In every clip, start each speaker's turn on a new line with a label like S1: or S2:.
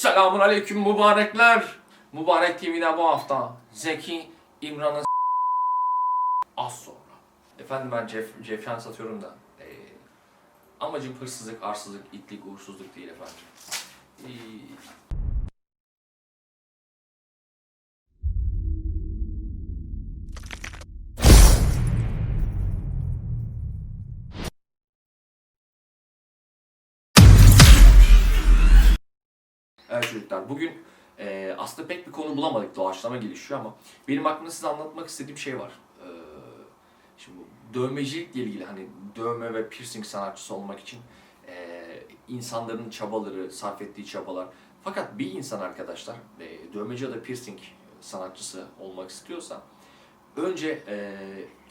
S1: Selamun aleyküm mübarekler. Mübarek TV'de bu hafta Zeki İmran'ı az sonra. Efendim ben Cef Cefyan satıyorum da. Ee, amacım hırsızlık, arsızlık, itlik, uğursuzluk değil efendim. Ee, çocuklar bugün e, aslında pek bir konu bulamadık doğaçlama gelişiyor ama benim aklımda size anlatmak istediğim şey var. E, şimdi dövmecilikle ilgili hani dövme ve piercing sanatçısı olmak için e, insanların çabaları, sarf ettiği çabalar. Fakat bir insan arkadaşlar e, dövmeci ya da piercing sanatçısı olmak istiyorsa önce e,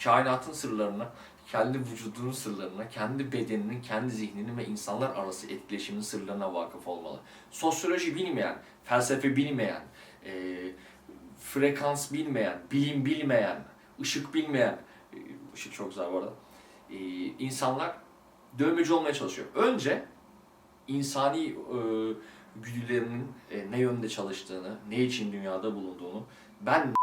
S1: kainatın sırlarını, kendi vücudunun sırlarına, kendi bedeninin, kendi zihninin ve insanlar arası etkileşimin sırlarına vakıf olmalı. Sosyoloji bilmeyen, felsefe bilmeyen, e, frekans bilmeyen, bilim bilmeyen, ışık bilmeyen, e, ışık çok güzel bu arada, e, insanlar dövmeci olmaya çalışıyor. Önce insani e, güdülerinin e, ne yönde çalıştığını, ne için dünyada bulunduğunu, ben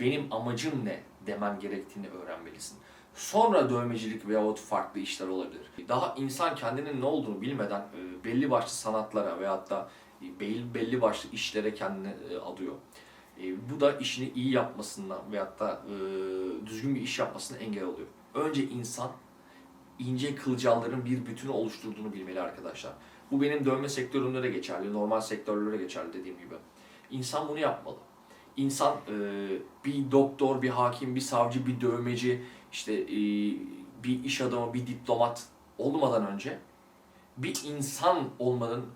S1: benim amacım ne demen gerektiğini öğrenmelisin. Sonra dövmecilik veyahut farklı işler olabilir. Daha insan kendinin ne olduğunu bilmeden e, belli başlı sanatlara veyahut da e, belli, başlı işlere kendini e, adıyor. Bu da işini iyi yapmasından veyahut da düzgün bir iş yapmasına engel oluyor. Önce insan ince kılcalların bir bütünü oluşturduğunu bilmeli arkadaşlar. Bu benim dövme sektöründe de geçerli, normal sektörlere geçerli dediğim gibi. İnsan bunu yapmalı. İnsan e, bir doktor, bir hakim, bir savcı, bir dövmeci, işte e, bir iş adamı, bir diplomat olmadan önce bir insan olmanın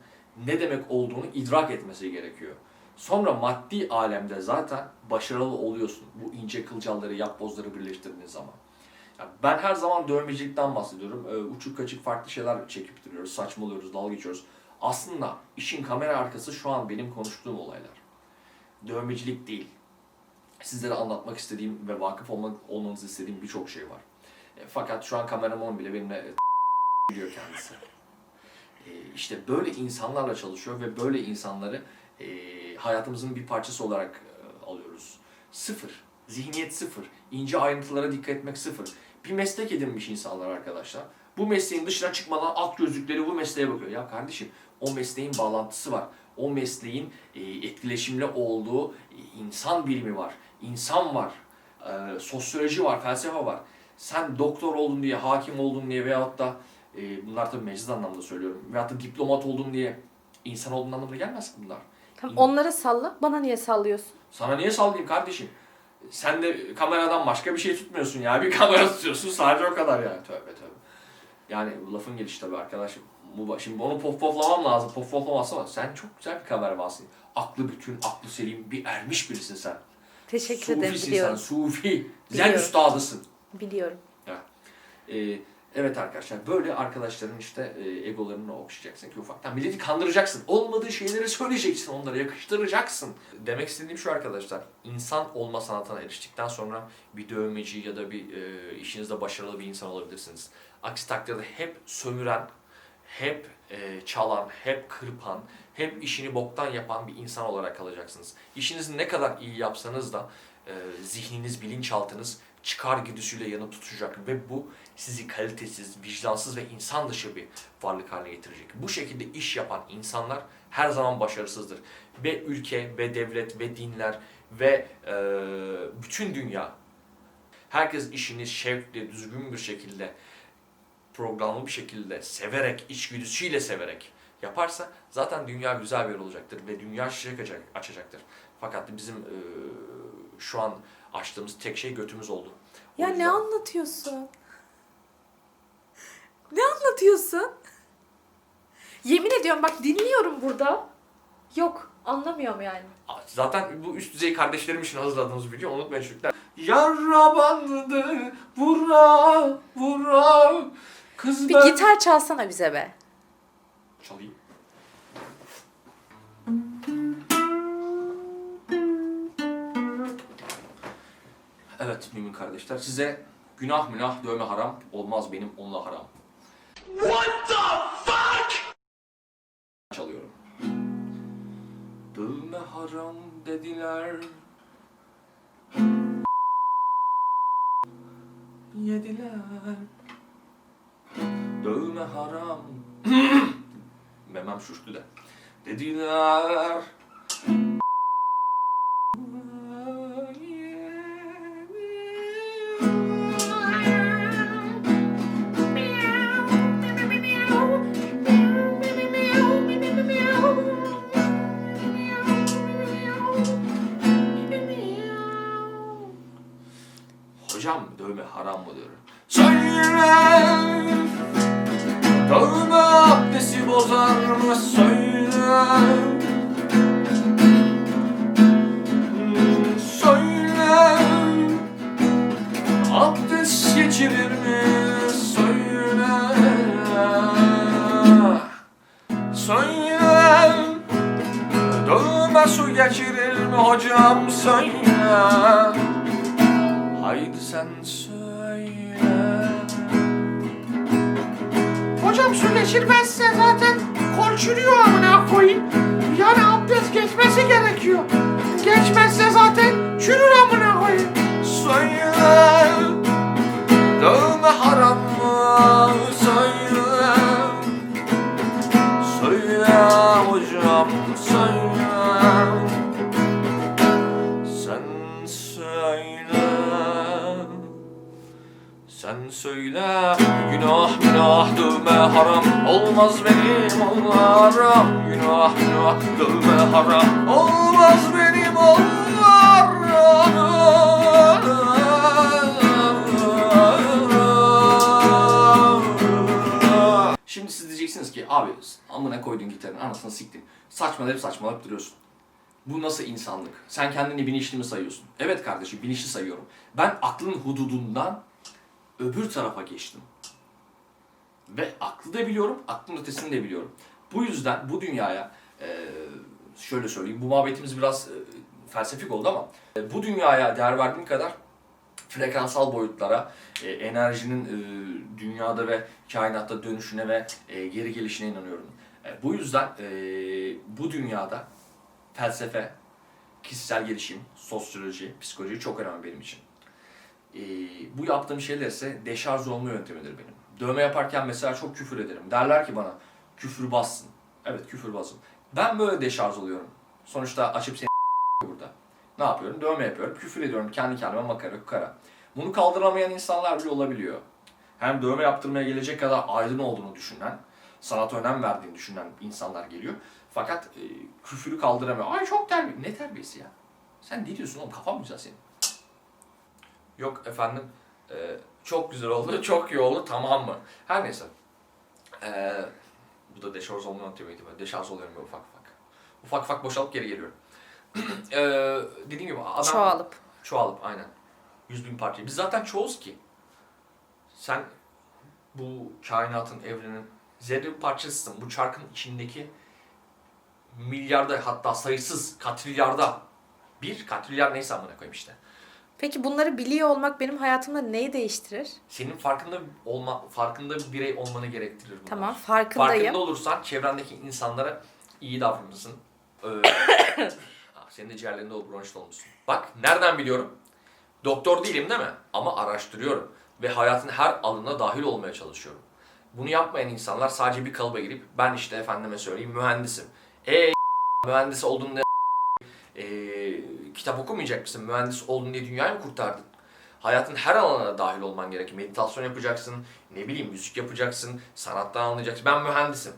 S1: ne demek olduğunu idrak etmesi gerekiyor. Sonra maddi alemde zaten başarılı oluyorsun. Bu ince kılcalları, yapbozları birleştirdiğiniz zaman. Yani ben her zaman dövmecilikten bahsediyorum. Ee, uçuk kaçık farklı şeyler çekip duruyoruz, saçmalıyoruz, dalga geçiyoruz. Aslında işin kamera arkası şu an benim konuştuğum olaylar. Dövmecilik değil. Sizlere anlatmak istediğim ve vakıf olmak, olmanızı istediğim birçok şey var. E, fakat şu an kameraman bile benimle biliyor kendisi. E, işte böyle insanlarla çalışıyor ve böyle insanları e, hayatımızın bir parçası olarak e, alıyoruz. Sıfır. Zihniyet sıfır. İnce ayrıntılara dikkat etmek sıfır. Bir meslek edinmiş insanlar arkadaşlar. Bu mesleğin dışına çıkmadan alt gözlükleri bu mesleğe bakıyor. Ya kardeşim o mesleğin bağlantısı var. O mesleğin e, etkileşimli olduğu e, insan bilimi var. İnsan var. E, sosyoloji var, felsefe var. Sen doktor oldun diye, hakim oldun diye veyahut da e, bunlar tabii mecaz anlamda söylüyorum. Veyahut da diplomat oldun diye insan olduğun anlamına gelmez bunlar.
S2: Tamam, onlara salla. Bana niye sallıyorsun?
S1: Sana niye sallayayım kardeşim? Sen de kameradan başka bir şey tutmuyorsun ya. Bir kamera tutuyorsun sadece o kadar yani. Tövbe tövbe. Yani bu lafın gelişi tabii arkadaşım. Bu, şimdi onu pof poflamam lazım. Pof poflamazsam ama sen çok güzel bir kameramansın. Aklı bütün, aklı selim bir ermiş birisin sen.
S2: Teşekkür ederim.
S1: Sufisin
S2: Biliyorum.
S1: sen, sufi. Zen
S2: Biliyorum.
S1: üstadısın.
S2: Biliyorum.
S1: Ee, evet arkadaşlar böyle arkadaşların işte e, egolarını okşayacaksın ki ufaktan milleti kandıracaksın. Olmadığı şeyleri söyleyeceksin onlara yakıştıracaksın. Demek istediğim şu arkadaşlar insan olma sanatına eriştikten sonra bir dövmeci ya da bir e, işinizde başarılı bir insan olabilirsiniz. Aksi takdirde hep sömüren, hep e, çalan, hep kırpan, hep işini boktan yapan bir insan olarak kalacaksınız. İşinizi ne kadar iyi yapsanız da e, zihniniz, bilinçaltınız çıkar güdüsüyle yanıp tutacak ve bu sizi kalitesiz, vicdansız ve insan dışı bir varlık haline getirecek. Bu şekilde iş yapan insanlar her zaman başarısızdır. Ve ülke ve devlet ve dinler ve e, bütün dünya herkes işini şevkle, düzgün bir şekilde, programlı bir şekilde, severek, içgüdüsüyle severek yaparsa zaten dünya güzel bir yer olacaktır ve dünya şişek açacak- açacaktır. Fakat bizim e, şu an açtığımız tek şey götümüz oldu. O
S2: Ya ne
S1: yüzden-
S2: anlatıyorsun? Ne anlatıyorsun? Yemin ediyorum bak dinliyorum burada. Yok anlamıyorum yani.
S1: Zaten bu üst düzey kardeşlerim için hazırladığımız video unutmayın çocuklar. Yara bandı vura vura kız
S2: Bir
S1: ben-
S2: gitar çalsana bize be.
S1: Çalayım. Evet mümin kardeşler size günah münah dövme haram olmaz benim onunla haram. What the fuck? Çalıyorum. Dövme haram dediler. Yediler. Dövme haram. Memem şuştu da. Dediler. Geçirir mi? Söyle! Söyle! Dövme su geçirir mi hocam? Söyle! Haydi sen söyle.
S3: Hocam su geçirmezse zaten kol çürüyor amına koyayım. Yani abdest geçmesi gerekiyor. Geçmezse zaten çürür amına koyayım.
S1: Abi amına koydun gitarın anasını siktin saçmalayıp saçmalayıp duruyorsun. Bu nasıl insanlık? Sen kendini bilinçli mi sayıyorsun? Evet kardeşim bilinçli sayıyorum. Ben aklın hududundan öbür tarafa geçtim. Ve aklı da biliyorum, aklın ötesini de biliyorum. Bu yüzden bu dünyaya, şöyle söyleyeyim, bu muhabbetimiz biraz e, felsefik oldu ama bu dünyaya değer verdiğim kadar frekansal boyutlara, e, enerjinin e, dünyada ve kainatta dönüşüne ve e, geri gelişine inanıyorum. E, bu yüzden e, bu dünyada felsefe, kişisel gelişim, sosyoloji, psikoloji çok önemli benim için. Ee, bu yaptığım şeyler ise deşarj olma yöntemidir benim. Dövme yaparken mesela çok küfür ederim. Derler ki bana küfür bassın. Evet küfür basın. Ben böyle deşarj oluyorum. Sonuçta açıp seni. Ne yapıyorum? Dövme yapıyorum. Küfür ediyorum. Kendi kendime makara kukara. Bunu kaldıramayan insanlar bile olabiliyor. Hem dövme yaptırmaya gelecek kadar aydın olduğunu düşünen, sanata önem verdiğini düşünen insanlar geliyor. Fakat e, küfürü kaldıramıyor. Ay çok terbiye. Ne terbiyesi ya? Sen ne diyorsun oğlum? Kafan mı güzel senin? Yok efendim e, çok güzel oldu, çok iyi oldu tamam mı? Her neyse. E, bu da deşarj olma yöntemiydi. Deşarj oluyorum ufak ufak. Ufak ufak boşalıp geri geliyorum. e, dediğim gibi adam...
S2: Çoğalıp.
S1: Çoğalıp aynen. Yüz bin parça. Biz zaten çoğuz ki. Sen bu kainatın, evrenin zerre bir parçasısın. Bu çarkın içindeki milyarda hatta sayısız katrilyarda bir katrilyar neyse amına koyayım işte.
S2: Peki bunları biliyor olmak benim hayatımda neyi değiştirir?
S1: Senin farkında olma farkında bir birey olmanı gerektirir bunlar.
S2: Tamam farkındayım.
S1: Farkında olursan çevrendeki insanlara iyi davranırsın. Ee, senin de ciğerlerinde o bronşit olmuşsun. Bak nereden biliyorum? Doktor değilim değil mi? Ama araştırıyorum. Ve hayatın her alanına dahil olmaya çalışıyorum. Bunu yapmayan insanlar sadece bir kalıba girip ben işte efendime söyleyeyim mühendisim. E mühendis diye e, kitap okumayacak mısın? Mühendis oldun diye dünyayı mı kurtardın? Hayatın her alanına dahil olman gerek. Meditasyon yapacaksın, ne bileyim müzik yapacaksın, sanattan anlayacaksın. Ben mühendisim.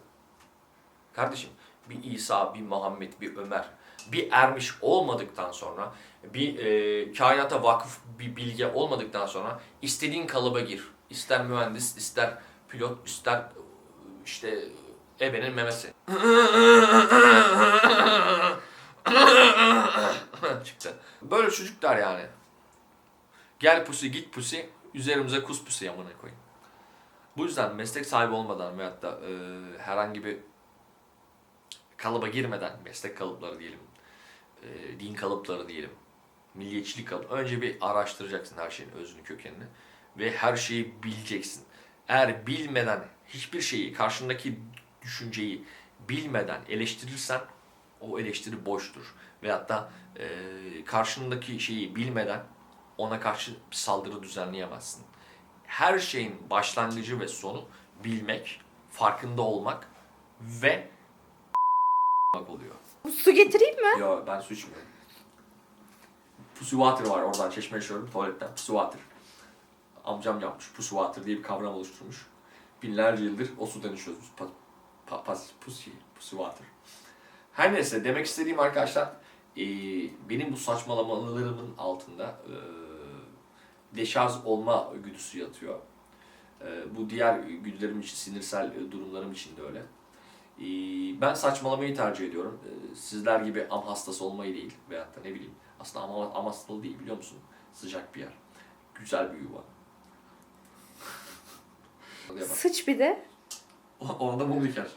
S1: Kardeşim bir İsa, bir Muhammed, bir Ömer, bir ermiş olmadıktan sonra, bir e, kainata vakıf bir bilge olmadıktan sonra istediğin kalıba gir. İster mühendis, ister pilot, ister işte ebenin memesi. Çıktı. Böyle çocuklar yani. Gel pusi git pusi, üzerimize kus pusi yamına koyayım. Bu yüzden meslek sahibi olmadan veyahut da e, herhangi bir kalıba girmeden, meslek kalıpları diyelim, e, din kalıpları diyelim, milliyetçilik kalıp önce bir araştıracaksın her şeyin özünü, kökenini ve her şeyi bileceksin. Eğer bilmeden hiçbir şeyi, karşındaki düşünceyi bilmeden eleştirirsen o eleştiri boştur. Veyahut da e, karşındaki şeyi bilmeden ona karşı bir saldırı düzenleyemezsin. Her şeyin başlangıcı ve sonu bilmek, farkında olmak ve oluyor.
S2: Su getireyim mi?
S1: Yo ben su içmiyorum. Pussy water var oradan çeşme içiyorum tuvaletten. Pussy water. Amcam yapmış. Pussy water diye bir kavram oluşturmuş. Binlerce yıldır o sudan içiyoruz. Pa, pa, pas, pussy, pussy water. Her neyse demek istediğim arkadaşlar eee, benim bu saçmalamalarımın altında eee deşarj olma güdüsü yatıyor. Eee, bu diğer güdülerim için, sinirsel e, durumlarım için de öyle. Ee, Ben saçmalamayı tercih ediyorum. Ee, Sizler gibi am hastası olmayı değil. Veyahut da ne bileyim. Aslında am, am hastalığı değil biliyor musun? Sıcak bir yer. Güzel bir yuva.
S2: Sıç bir de.
S1: Orada mum diker.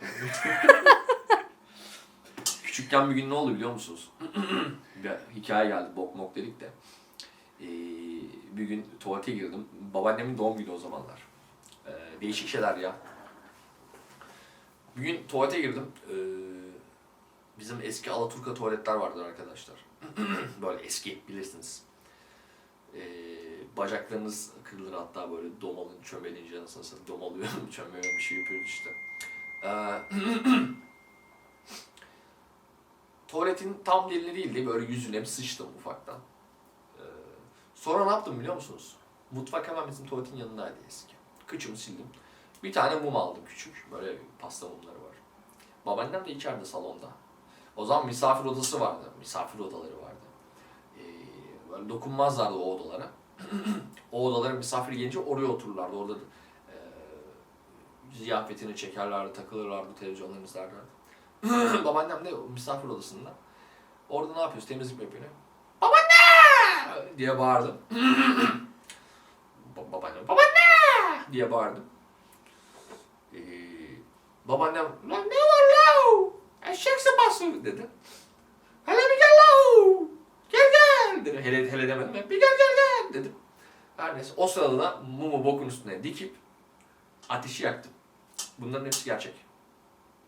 S1: Küçükken bir gün ne oldu biliyor musunuz? bir hikaye geldi. Bok mok dedik de. Ee, bir gün tuvalete girdim. Babaannemin doğum günü o zamanlar. Ee, değişik şeyler ya. Bir gün tuvalete girdim. Ee, bizim eski Alaturka tuvaletler vardır arkadaşlar. böyle eski bilirsiniz. Ee, bacaklarınız kırılır hatta böyle domalın çömelince nasıl nasıl domalıyor, çömüyor bir şey yapıyoruz işte. Ee, tuvaletin tam dilini değildi böyle yüzüne sıçtım ufaktan. Ee, sonra ne yaptım biliyor musunuz? Mutfak hemen bizim tuvaletin yanındaydı eski. Kıçımı sildim. Bir tane mum aldım küçük. Böyle pasta mumları var. Babaannem de içeride salonda. O zaman misafir odası vardı. Misafir odaları vardı. Ee, böyle dokunmazlardı o odalara. o odalara misafir gelince oraya otururlardı. Orada e, ziyafetini çekerlerdi, takılırlardı, televizyonlarını izlerlerdi. Babaannem de misafir odasında. Orada ne yapıyoruz? Temizlik mi yapıyor? ne? Babaanne! diye bağırdım. Ba- babaannem, babaanne! diye bağırdım. Babaannem, lan ne var la? Eşek sıpası dedi. Hele bir gel la! Gel gel! Dedi. Hele, hele demedim. Bir gel gel gel dedim. Her neyse o sırada da mumu bokun üstüne dikip ateşi yaktım. Bunların hepsi gerçek.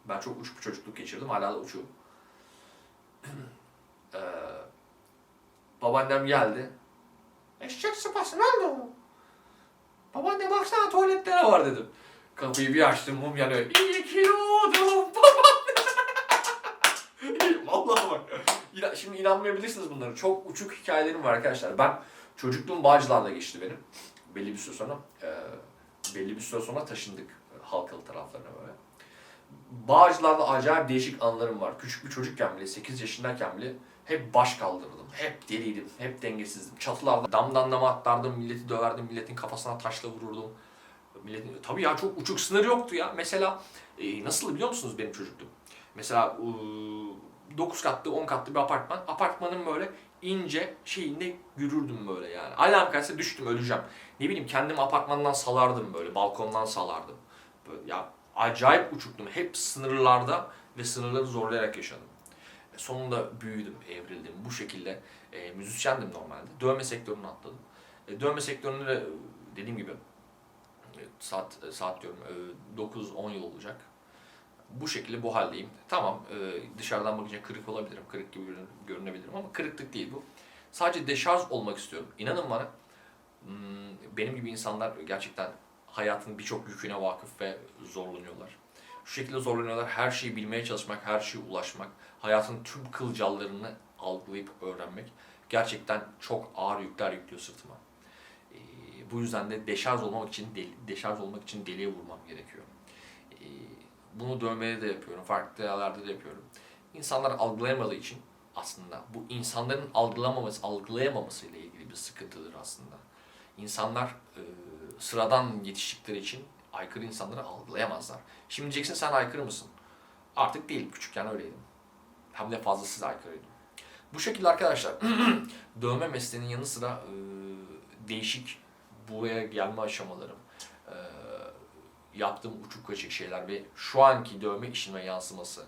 S1: Ben çok uç bir çocukluk geçirdim. Hala da uçuyorum. ee, babaannem geldi. Eşek sıpası ne oldu? Babaanne baksana tuvalette ne var dedim. Kapıyı bir açtım mum yanıyor. İyi ki doğdun babaanne. Vallahi bak. İna- Şimdi inanmayabilirsiniz bunlara. Çok uçuk hikayelerim var arkadaşlar. Ben çocukluğum Bağcılar'da geçti benim. Belli bir süre sonra. e, belli bir süre sonra taşındık e, Halkalı taraflarına böyle. Bağcılar'da acayip değişik anılarım var. Küçük bir çocukken bile, 8 yaşındayken bile hep baş kaldırdım. Hep deliydim, hep dengesizdim. Çatılarda damdan dama atlardım, milleti döverdim, milletin kafasına taşla vururdum. Milletin, tabii ya çok uçuk sınır yoktu ya. Mesela e, nasıl biliyor musunuz benim çocukluğum? Mesela 9 katlı, 10 katlı bir apartman. Apartmanın böyle ince şeyinde yürürdüm böyle yani. Alarm gelse düştüm öleceğim. Ne bileyim kendimi apartmandan salardım böyle, balkondan salardım. Böyle, ya acayip uçuktum. Hep sınırlarda ve sınırları zorlayarak yaşadım. E, Sonunda büyüdüm, evrildim. Bu şekilde e, müzisyendim normalde. Dövme sektörüne atladım. E, dövme sektöründe de e, dediğim gibi e, saat e, saat diyorum e, 9-10 yıl olacak. Bu şekilde bu haldeyim. Tamam e, dışarıdan bakınca kırık olabilirim. Kırık gibi görün- görünebilirim ama kırıklık değil bu. Sadece deşarj olmak istiyorum. İnanın bana hmm, benim gibi insanlar gerçekten hayatın birçok yüküne vakıf ve zorlanıyorlar. Şu şekilde zorlanıyorlar. Her şeyi bilmeye çalışmak, her şeye ulaşmak, hayatın tüm kılcallarını algılayıp öğrenmek gerçekten çok ağır yükler yüklüyor sırtıma. Bu yüzden de deşarj olmak için deli, deşarj olmak için deliye vurmam gerekiyor. Ee, bunu dövmede de yapıyorum, farklı yerlerde de yapıyorum. İnsanlar algılayamadığı için aslında bu insanların algılamaması, algılayamaması ile ilgili bir sıkıntıdır aslında. İnsanlar e, sıradan yetiştikleri için aykırı insanları algılayamazlar. Şimdi diyeceksin sen aykırı mısın? Artık değil, küçükken öyleydim. Hem de fazlasıyla aykırıydım. Bu şekilde arkadaşlar dövme mesleğinin yanı sıra e, değişik buraya gelme aşamalarım, e, yaptığım uçuk kaçık şeyler ve şu anki dövme işime yansıması,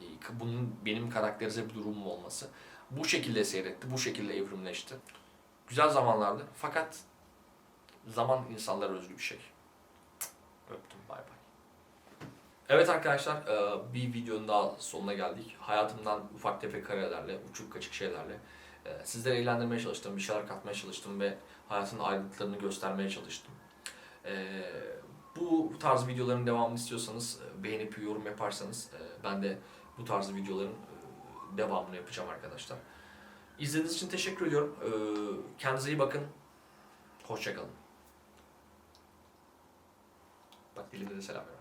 S1: e, bunun benim karakterize bir durumum olması bu şekilde seyretti, bu şekilde evrimleşti. Güzel zamanlardı fakat zaman insanlara özgü bir şey. Öptüm bay bay. Evet arkadaşlar bir videonun daha sonuna geldik. Hayatımdan ufak tefek karelerle, uçuk kaçık şeylerle sizleri eğlendirmeye çalıştım, bir şeyler katmaya çalıştım ve hayatın ayrıntılarını göstermeye çalıştım. E, Bu tarz videoların devamını istiyorsanız e, beğenip yorum yaparsanız e, ben de bu tarz videoların e, devamını yapacağım arkadaşlar. İzlediğiniz için teşekkür ediyorum. E, Kendinize iyi bakın. Hoşçakalın. Bak dilimde de selam ver.